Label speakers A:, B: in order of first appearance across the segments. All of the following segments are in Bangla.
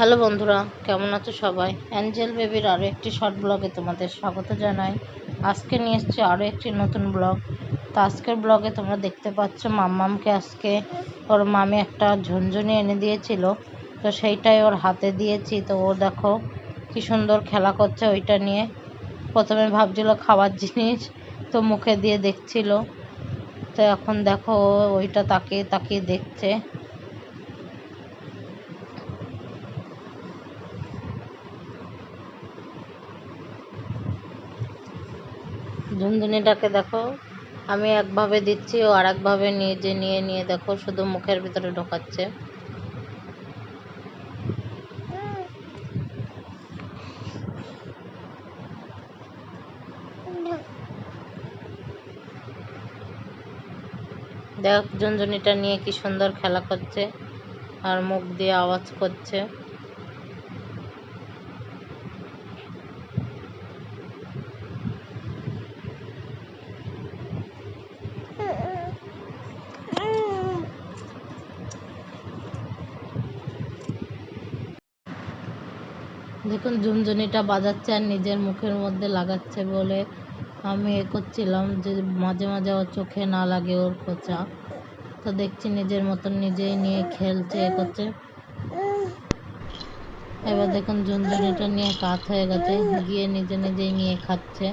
A: হ্যালো বন্ধুরা, কেমন আছো সবাই? অ্যাঞ্জেল বেবির আরও একটি শর্ট ব্লগে তোমাদের স্বাগত জানাই। আজকে নিয়ে এসেছি আরও একটি নতুন ব্লগ তো আজকের ব্লগে তোমরা দেখতে পাচ্ছ মাম্মামকে আজকে ওর মামি একটা ঝুনঝুনি এনে দিয়েছিল। তো সেইটাই ওর হাতে দিয়েছি। তো ও দেখো কি সুন্দর খেলা করছে ওইটা নিয়ে। প্রথমে ভাবছিল খাবার জিনিস, তো মুখে দিয়ে দেখছিল। তো এখন দেখো ওইটা তাকিয়ে তাকিয়ে দেখছে। ঝুনঝুনিটাকে দেখো। আমি একভাবে দিচ্ছি, ও আর একভাবে নিজে নিয়ে নিয়ে দেখো, শুধু মুখের ভিতরে ঢোকাচ্ছে। দেখ, ঝুনঝুনিটা নিয়ে কি সুন্দর খেলা করছে। আর মুখ দিয়ে আওয়াজ করছে। দেখুন, ঝুনঝুনিটা বাজাচ্ছে আর নিজের মুখের মধ্যে লাগাচ্ছে বলে আমি এ করছিলাম যে মাঝে মাঝে ওর চোখে না লাগে ওর খোঁচা। তো দেখছি নিজের মতন নিজেই নিয়ে খেলছে, এ করছে। এবার দেখুন, ঝুনঝুনিটা নিয়ে কাত হয়ে গেছে, গিয়ে নিজে নিজেই নিয়ে খাচ্ছে।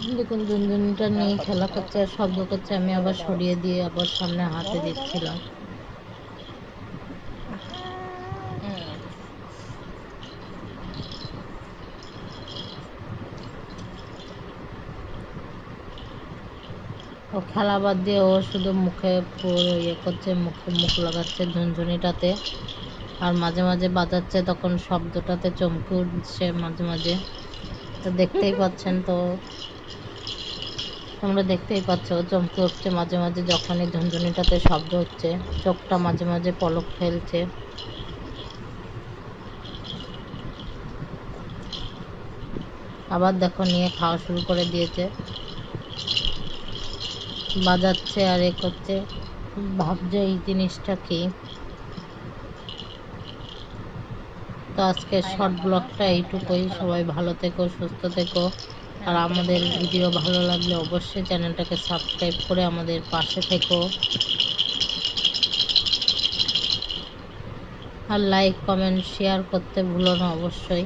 A: দেখুন ঝুনঝুনিটা নিয়ে খেলা করছে আর শব্দ করছে, আমি আবার সরিয়ে দিয়ে আবার সামনে হাতে দিচ্ছিলাম। ও খেলা বাদ দিয়ে ও শুধু মুখে পুরো ইয়ে করছে, মুখে মুখ লাগাচ্ছে ঝুনঝুনিটাতে। আর মাঝে মাঝে বাজাচ্ছে, তখন শব্দটাতে চমকে উঠছে মাঝে মাঝে। তো দেখতেই পাচ্ছেন তো তোমরা দেখতেই পাচ্ছ, চমকে উঠছে মাঝে মাঝে যখনই ঝুনঝুনিটাতে শব্দ হচ্ছে, চোখটা মাঝে মাঝে পলক ফেলছে। আবার দেখো, নিয়ে খাওয়া শুরু করে দিয়েছে। বাজাচ্ছে আর এ করছে। ভাবছে এই জিনিসটা কি? তো আজকে শর্ট ব্লগটা এইটুকুই। সবাই ভালো থেকো, সুস্থ থেকো। আর আমাদের ভিডিও ভালো লাগলে অবশ্যই চ্যানেলটাকে সাবস্ক্রাইব করে আমাদের পাশে থেকো। আর লাইক কমেন্ট শেয়ার করতে ভুলো না অবশ্যই।